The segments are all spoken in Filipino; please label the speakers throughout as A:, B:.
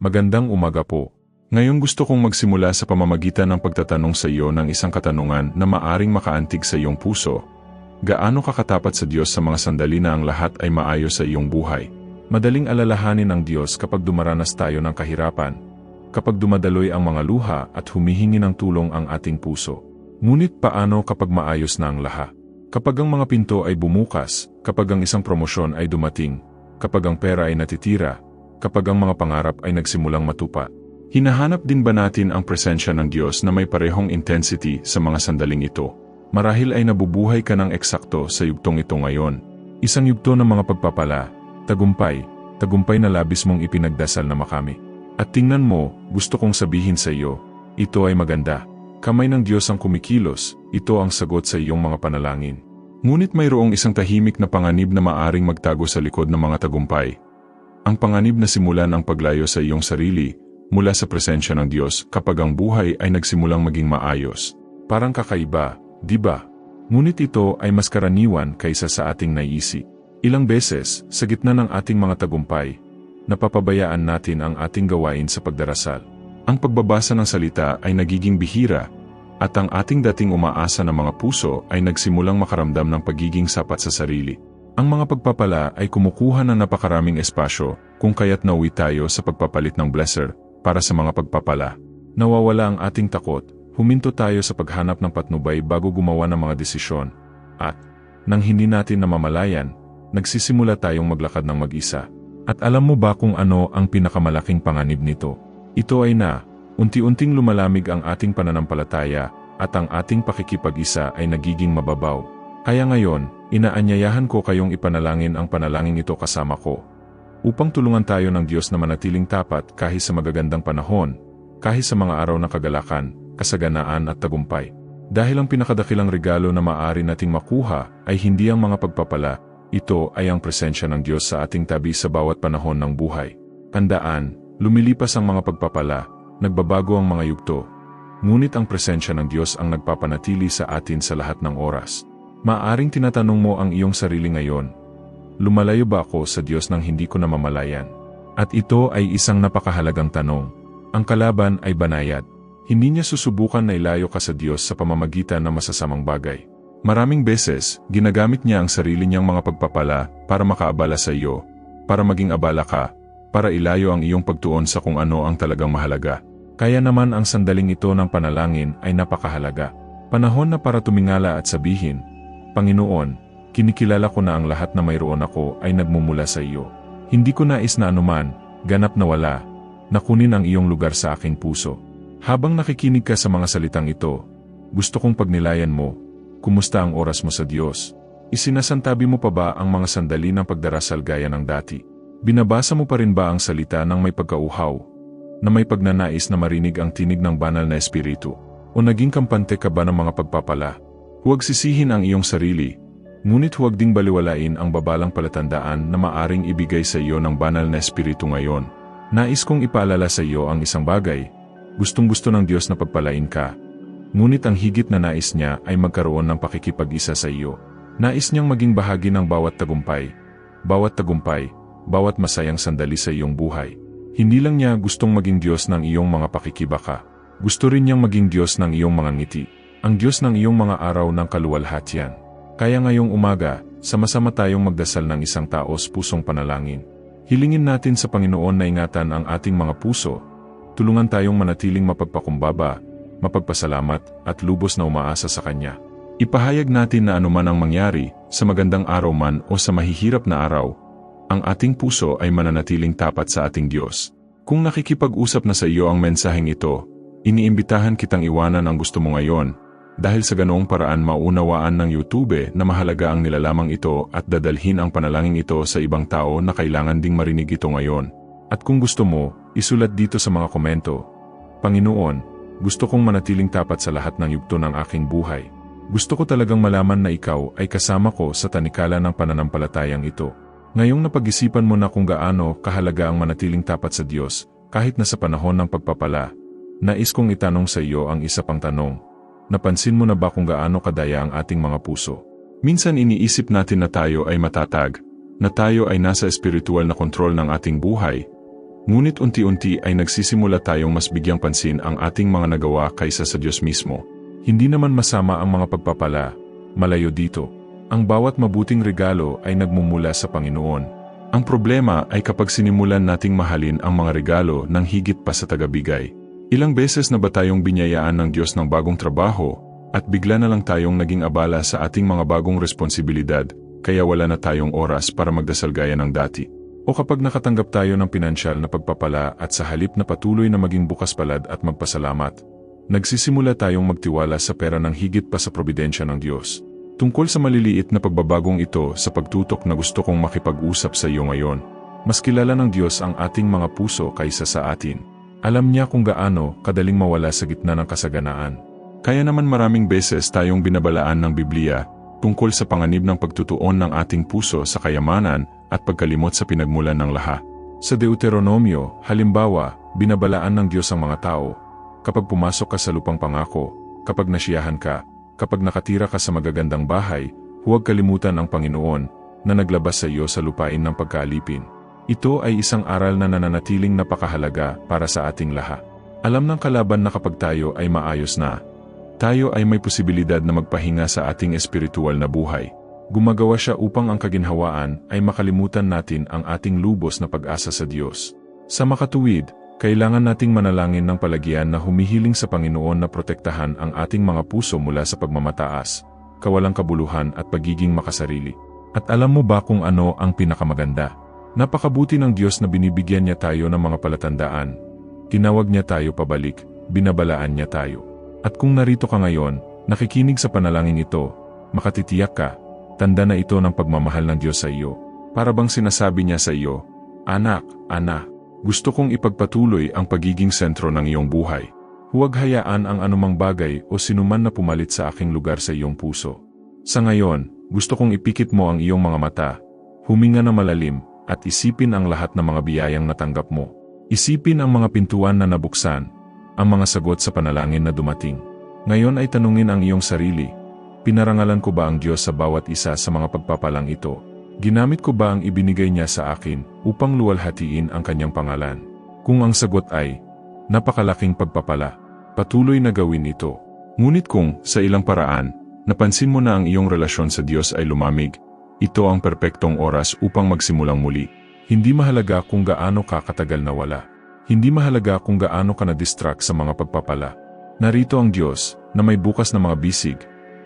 A: Magandang umaga po. Ngayon gusto kong magsimula sa pamamagitan ng pagtatanong sa iyo ng isang katanungan na maaring makaantig sa iyong puso. Gaano ka katapat sa Diyos sa mga sandali na ang lahat ay maayos sa iyong buhay? Madaling alalahanin ng Diyos kapag dumaranas tayo ng kahirapan, kapag dumadaloy ang mga luha at humihingi ng tulong ang ating puso. Ngunit paano kapag maayos na ang lahat? Kapag ang mga pinto ay bumukas, kapag ang isang promosyon ay dumating, kapag ang pera ay natitira, kapag ang mga pangarap ay nagsimulang matupa. Hinahanap din ba natin ang presensya ng Diyos na may parehong intensity sa mga sandaling ito? Marahil ay nabubuhay ka ng eksakto sa yugtong ito ngayon. Isang yugto ng mga pagpapala, tagumpay, tagumpay na labis mong ipinagdasal na makami. At tingnan mo, gusto kong sabihin sa iyo, ito ay maganda. Kamay ng Diyos ang kumikilos, ito ang sagot sa iyong mga panalangin. Ngunit mayroong isang tahimik na panganib na maaring magtago sa likod ng mga tagumpay, ang panganib na simulan ang paglayo sa iyong sarili mula sa presensya ng Diyos kapag ang buhay ay nagsimulang maging maayos. Parang kakaiba, di ba? Ngunit ito ay mas karaniwan kaysa sa ating naiisip. Ilang beses, sa gitna ng ating mga tagumpay, napapabayaan natin ang ating gawain sa pagdarasal. Ang pagbabasa ng salita ay nagiging bihira, at ang ating dating umaasa ng mga puso ay nagsimulang makaramdam ng pagiging sapat sa sarili. Ang mga pagpapala ay kumukuha ng napakaraming espasyo kung kaya't nauwi tayo sa pagpapalit ng blesser para sa mga pagpapala. Nawawala ang ating takot, huminto tayo sa paghanap ng patnubay bago gumawa ng mga desisyon. At, nang hindi natin namamalayan, nagsisimula tayong maglakad ng mag-isa. At alam mo ba kung ano ang pinakamalaking panganib nito? Ito ay na, unti-unting lumalamig ang ating pananampalataya at ang ating pakikipag-isa ay nagiging mababaw. Kaya ngayon, Inaanyayahan ko kayong ipanalangin ang panalangin ito kasama ko. Upang tulungan tayo ng Diyos na manatiling tapat kahit sa magagandang panahon, kahit sa mga araw ng kagalakan, kasaganaan at tagumpay. Dahil ang pinakadakilang regalo na maaari nating makuha ay hindi ang mga pagpapala, ito ay ang presensya ng Diyos sa ating tabi sa bawat panahon ng buhay. Tandaan, lumilipas ang mga pagpapala, nagbabago ang mga yugto. Ngunit ang presensya ng Diyos ang nagpapanatili sa atin sa lahat ng oras. Maaring tinatanong mo ang iyong sarili ngayon, lumalayo ba ako sa Diyos nang hindi ko namamalayan? At ito ay isang napakahalagang tanong. Ang kalaban ay banayad. Hindi niya susubukan na ilayo ka sa Diyos sa pamamagitan ng masasamang bagay. Maraming beses, ginagamit niya ang sarili niyang mga pagpapala para makaabala sa iyo, para maging abala ka, para ilayo ang iyong pagtuon sa kung ano ang talagang mahalaga. Kaya naman ang sandaling ito ng panalangin ay napakahalaga. Panahon na para tumingala at sabihin, Panginoon, kinikilala ko na ang lahat na mayroon ako ay nagmumula sa iyo. Hindi ko nais na anuman, ganap na wala, na kunin ang iyong lugar sa aking puso. Habang nakikinig ka sa mga salitang ito, gusto kong pagnilayan mo, kumusta ang oras mo sa Diyos? Isinasantabi mo pa ba ang mga sandali ng pagdarasal gaya ng dati? Binabasa mo pa rin ba ang salita ng may pagkauhaw, na may pagnanais na marinig ang tinig ng banal na espiritu? O naging kampante ka ba ng mga pagpapala? Huwag sisihin ang iyong sarili, ngunit huwag ding baliwalain ang babalang palatandaan na maaring ibigay sa iyo ng banal na espiritu ngayon. Nais kong ipaalala sa iyo ang isang bagay, gustong gusto ng Diyos na pagpalain ka. Ngunit ang higit na nais niya ay magkaroon ng pakikipag-isa sa iyo. Nais niyang maging bahagi ng bawat tagumpay, bawat tagumpay, bawat masayang sandali sa iyong buhay. Hindi lang niya gustong maging Diyos ng iyong mga pakikibaka. Gusto rin niyang maging Diyos ng iyong mga ngiti ang Diyos ng iyong mga araw ng kaluwalhatian. Kaya ngayong umaga, sama-sama tayong magdasal ng isang taos pusong panalangin. Hilingin natin sa Panginoon na ingatan ang ating mga puso, tulungan tayong manatiling mapagpakumbaba, mapagpasalamat at lubos na umaasa sa Kanya. Ipahayag natin na anuman ang mangyari, sa magandang araw man o sa mahihirap na araw, ang ating puso ay mananatiling tapat sa ating Diyos. Kung nakikipag-usap na sa iyo ang mensaheng ito, iniimbitahan kitang iwanan ang gusto mo ngayon, dahil sa ganoong paraan maunawaan ng YouTube na mahalaga ang nilalamang ito at dadalhin ang panalangin ito sa ibang tao na kailangan ding marinig ito ngayon. At kung gusto mo, isulat dito sa mga komento. Panginoon, gusto kong manatiling tapat sa lahat ng yugto ng aking buhay. Gusto ko talagang malaman na ikaw ay kasama ko sa tanikala ng pananampalatayang ito. Ngayong napag-isipan mo na kung gaano kahalaga ang manatiling tapat sa Diyos, kahit na sa panahon ng pagpapala, nais kong itanong sa iyo ang isa pang tanong. Napansin mo na ba kung gaano kadaya ang ating mga puso? Minsan iniisip natin na tayo ay matatag, na tayo ay nasa espiritual na kontrol ng ating buhay, Ngunit unti-unti ay nagsisimula tayong mas bigyang pansin ang ating mga nagawa kaysa sa Diyos mismo. Hindi naman masama ang mga pagpapala, malayo dito. Ang bawat mabuting regalo ay nagmumula sa Panginoon. Ang problema ay kapag sinimulan nating mahalin ang mga regalo ng higit pa sa tagabigay. Ilang beses na ba tayong binyayaan ng Diyos ng bagong trabaho at bigla na lang tayong naging abala sa ating mga bagong responsibilidad kaya wala na tayong oras para magdasal gaya ng dati. O kapag nakatanggap tayo ng pinansyal na pagpapala at sa halip na patuloy na maging bukas palad at magpasalamat, nagsisimula tayong magtiwala sa pera ng higit pa sa probidensya ng Diyos. Tungkol sa maliliit na pagbabagong ito sa pagtutok na gusto kong makipag-usap sa iyo ngayon, mas kilala ng Diyos ang ating mga puso kaysa sa atin. Alam niya kung gaano kadaling mawala sa gitna ng kasaganaan. Kaya naman maraming beses tayong binabalaan ng Biblia tungkol sa panganib ng pagtutuon ng ating puso sa kayamanan at pagkalimot sa pinagmulan ng laha. Sa Deuteronomio, halimbawa, binabalaan ng Diyos ang mga tao. Kapag pumasok ka sa lupang pangako, kapag nasiyahan ka, kapag nakatira ka sa magagandang bahay, huwag kalimutan ang Panginoon na naglabas sa iyo sa lupain ng pagkaalipin. Ito ay isang aral na nananatiling napakahalaga para sa ating laha. Alam ng kalaban na kapag tayo ay maayos na, tayo ay may posibilidad na magpahinga sa ating espiritual na buhay. Gumagawa siya upang ang kaginhawaan ay makalimutan natin ang ating lubos na pag-asa sa Diyos. Sa makatuwid, kailangan nating manalangin ng palagian na humihiling sa Panginoon na protektahan ang ating mga puso mula sa pagmamataas, kawalang kabuluhan at pagiging makasarili. At alam mo ba kung ano ang pinakamaganda? Napakabuti ng Diyos na binibigyan niya tayo ng mga palatandaan. Tinawag niya tayo pabalik, binabalaan niya tayo. At kung narito ka ngayon, nakikinig sa panalangin ito, makatitiyak ka, tanda na ito ng pagmamahal ng Diyos sa iyo. Para bang sinasabi niya sa iyo, Anak, anak, gusto kong ipagpatuloy ang pagiging sentro ng iyong buhay. Huwag hayaan ang anumang bagay o sinuman na pumalit sa aking lugar sa iyong puso. Sa ngayon, gusto kong ipikit mo ang iyong mga mata, huminga na malalim, at isipin ang lahat ng mga biyayang natanggap mo. Isipin ang mga pintuan na nabuksan, ang mga sagot sa panalangin na dumating. Ngayon ay tanungin ang iyong sarili, pinarangalan ko ba ang Diyos sa bawat isa sa mga pagpapalang ito? Ginamit ko ba ang ibinigay niya sa akin upang luwalhatiin ang kanyang pangalan? Kung ang sagot ay, napakalaking pagpapala, patuloy na gawin ito. Ngunit kung, sa ilang paraan, napansin mo na ang iyong relasyon sa Diyos ay lumamig, ito ang perpektong oras upang magsimulang muli. Hindi mahalaga kung gaano ka katagal na wala. Hindi mahalaga kung gaano ka na-distract sa mga pagpapala. Narito ang Diyos, na may bukas na mga bisig,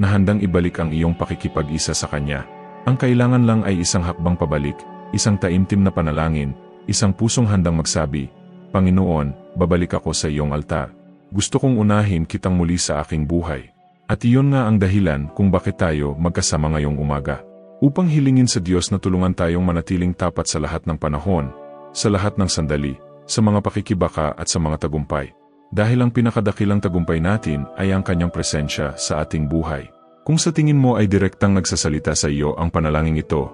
A: na handang ibalik ang iyong pakikipag-isa sa Kanya. Ang kailangan lang ay isang hakbang pabalik, isang taimtim na panalangin, isang pusong handang magsabi, Panginoon, babalik ako sa iyong altar. Gusto kong unahin kitang muli sa aking buhay. At iyon nga ang dahilan kung bakit tayo magkasama ngayong umaga. Upang hilingin sa Diyos na tulungan tayong manatiling tapat sa lahat ng panahon, sa lahat ng sandali, sa mga pakikibaka at sa mga tagumpay. Dahil ang pinakadakilang tagumpay natin ay ang kanyang presensya sa ating buhay. Kung sa tingin mo ay direktang nagsasalita sa iyo ang panalangin ito,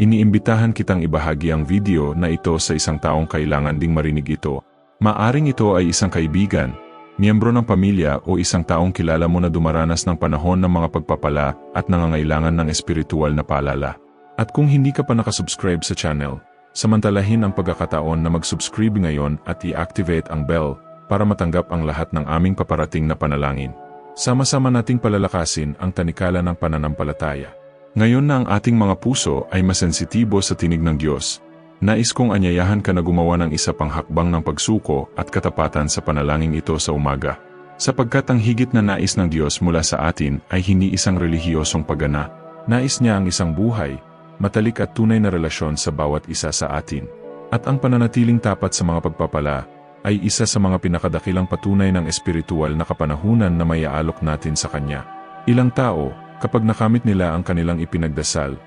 A: iniimbitahan kitang ibahagi ang video na ito sa isang taong kailangan ding marinig ito. Maaring ito ay isang kaibigan, miyembro ng pamilya o isang taong kilala mo na dumaranas ng panahon ng mga pagpapala at nangangailangan ng espiritual na paalala. At kung hindi ka pa nakasubscribe sa channel, samantalahin ang pagkakataon na mag-subscribe ngayon at i-activate ang bell para matanggap ang lahat ng aming paparating na panalangin. Sama-sama nating palalakasin ang tanikala ng pananampalataya. Ngayon na ang ating mga puso ay masensitibo sa tinig ng Diyos, Nais kong anyayahan ka na gumawa ng isa pang hakbang ng pagsuko at katapatan sa panalangin ito sa umaga. Sapagkat ang higit na nais ng Diyos mula sa atin ay hindi isang relihiyosong pagana. Nais niya ang isang buhay, matalik at tunay na relasyon sa bawat isa sa atin. At ang pananatiling tapat sa mga pagpapala ay isa sa mga pinakadakilang patunay ng espiritual na kapanahunan na may aalok natin sa Kanya. Ilang tao, kapag nakamit nila ang kanilang ipinagdasal,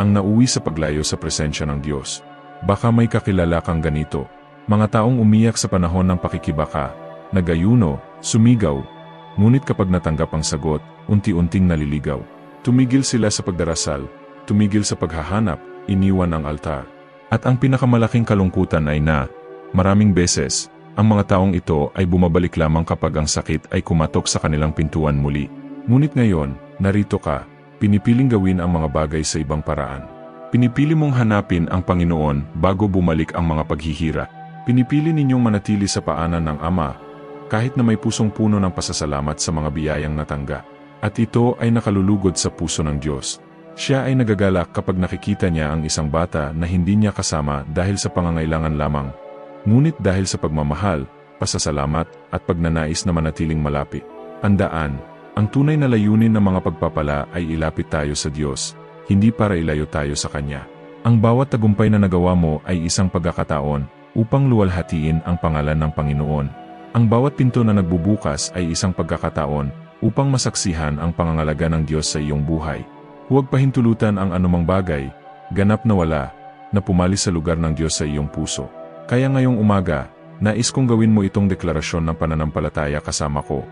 A: ang nauwi sa paglayo sa presensya ng Diyos. Baka may kakilala kang ganito. Mga taong umiyak sa panahon ng pakikibaka, nagayuno, sumigaw, ngunit kapag natanggap ang sagot, unti-unting naliligaw. Tumigil sila sa pagdarasal, tumigil sa paghahanap, iniwan ang altar. At ang pinakamalaking kalungkutan ay na, maraming beses, ang mga taong ito ay bumabalik lamang kapag ang sakit ay kumatok sa kanilang pintuan muli. Ngunit ngayon, narito ka, pinipiling gawin ang mga bagay sa ibang paraan. Pinipili mong hanapin ang Panginoon bago bumalik ang mga paghihira. Pinipili ninyong manatili sa paanan ng Ama, kahit na may pusong puno ng pasasalamat sa mga biyayang natangga. At ito ay nakalulugod sa puso ng Diyos. Siya ay nagagalak kapag nakikita niya ang isang bata na hindi niya kasama dahil sa pangangailangan lamang, ngunit dahil sa pagmamahal, pasasalamat, at pagnanais na manatiling malapit. Tandaan, ang tunay na layunin ng mga pagpapala ay ilapit tayo sa Diyos, hindi para ilayo tayo sa Kanya. Ang bawat tagumpay na nagawa mo ay isang pagkakataon upang luwalhatiin ang pangalan ng Panginoon. Ang bawat pinto na nagbubukas ay isang pagkakataon upang masaksihan ang pangangalaga ng Diyos sa iyong buhay. Huwag pahintulutan ang anumang bagay, ganap na wala, na pumalis sa lugar ng Diyos sa iyong puso. Kaya ngayong umaga, nais kong gawin mo itong deklarasyon ng pananampalataya kasama ko.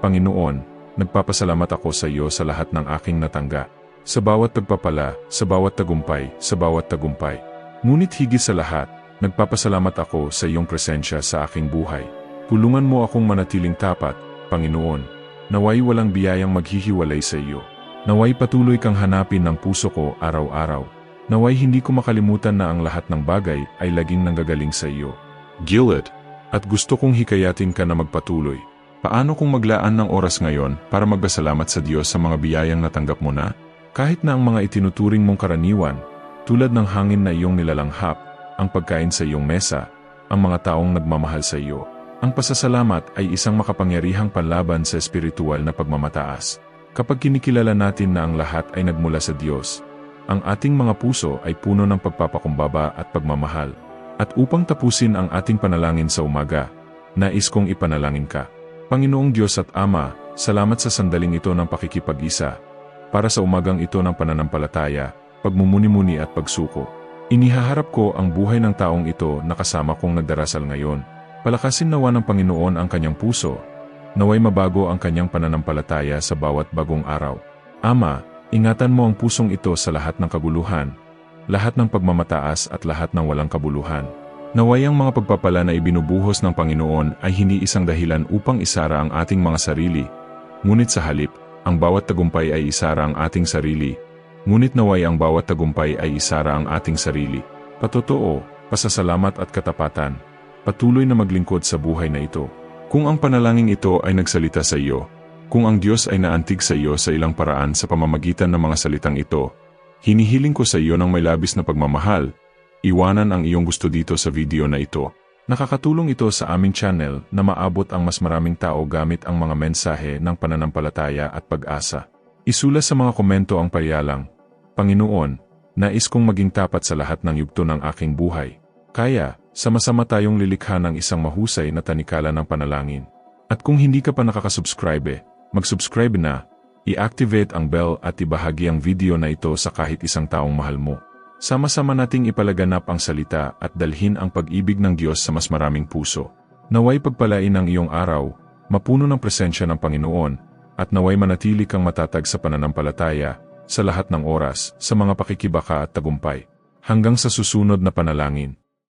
A: Panginoon, nagpapasalamat ako sa iyo sa lahat ng aking natangga. Sa bawat pagpapala, sa bawat tagumpay, sa bawat tagumpay. Ngunit higit sa lahat, nagpapasalamat ako sa iyong presensya sa aking buhay. Tulungan mo akong manatiling tapat, Panginoon. Naway walang biyayang maghihiwalay sa iyo. Naway patuloy kang hanapin ng puso ko araw-araw. Naway hindi ko makalimutan na ang lahat ng bagay ay laging nanggagaling sa iyo. Gilid, at gusto kong hikayatin ka na magpatuloy. Paano kung maglaan ng oras ngayon para magpasalamat sa Diyos sa mga biyayang natanggap mo na? Kahit na ang mga itinuturing mong karaniwan, tulad ng hangin na iyong nilalanghap, ang pagkain sa iyong mesa, ang mga taong nagmamahal sa iyo, ang pasasalamat ay isang makapangyarihang panlaban sa espiritual na pagmamataas. Kapag kinikilala natin na ang lahat ay nagmula sa Diyos, ang ating mga puso ay puno ng pagpapakumbaba at pagmamahal. At upang tapusin ang ating panalangin sa umaga, nais kong ipanalangin ka. Panginoong Diyos at Ama, salamat sa sandaling ito ng pakikipag-isa, para sa umagang ito ng pananampalataya, pagmumuni-muni at pagsuko. Inihaharap ko ang buhay ng taong ito na kasama kong nagdarasal ngayon, Palakasin nawa ng Panginoon ang kanyang puso, naway mabago ang kanyang pananampalataya sa bawat bagong araw. Ama, ingatan mo ang pusong ito sa lahat ng kaguluhan, lahat ng pagmamataas at lahat ng walang kabuluhan. Naway ang mga pagpapala na ibinubuhos ng Panginoon ay hindi isang dahilan upang isara ang ating mga sarili, ngunit sa halip, ang bawat tagumpay ay isara ang ating sarili, ngunit naway ang bawat tagumpay ay isara ang ating sarili. Patotoo, pasasalamat at katapatan, patuloy na maglingkod sa buhay na ito. Kung ang panalangin ito ay nagsalita sa iyo, kung ang Diyos ay naantig sa iyo sa ilang paraan sa pamamagitan ng mga salitang ito, hinihiling ko sa iyo ng may labis na pagmamahal, iwanan ang iyong gusto dito sa video na ito. Nakakatulong ito sa aming channel na maabot ang mas maraming tao gamit ang mga mensahe ng pananampalataya at pag-asa. Isula sa mga komento ang payalang, Panginoon, nais kong maging tapat sa lahat ng yugto ng aking buhay. Kaya, sama-sama tayong lilikha ng isang mahusay na tanikala ng panalangin. At kung hindi ka pa nakakasubscribe, mag-subscribe na, i-activate ang bell at ibahagi ang video na ito sa kahit isang taong mahal mo. Sama-sama nating ipalaganap ang salita at dalhin ang pag-ibig ng Diyos sa mas maraming puso. Naway pagpalain ang iyong araw, mapuno ng presensya ng Panginoon, at naway manatili kang matatag sa pananampalataya, sa lahat ng oras, sa mga pakikibaka at tagumpay. Hanggang sa susunod na panalangin.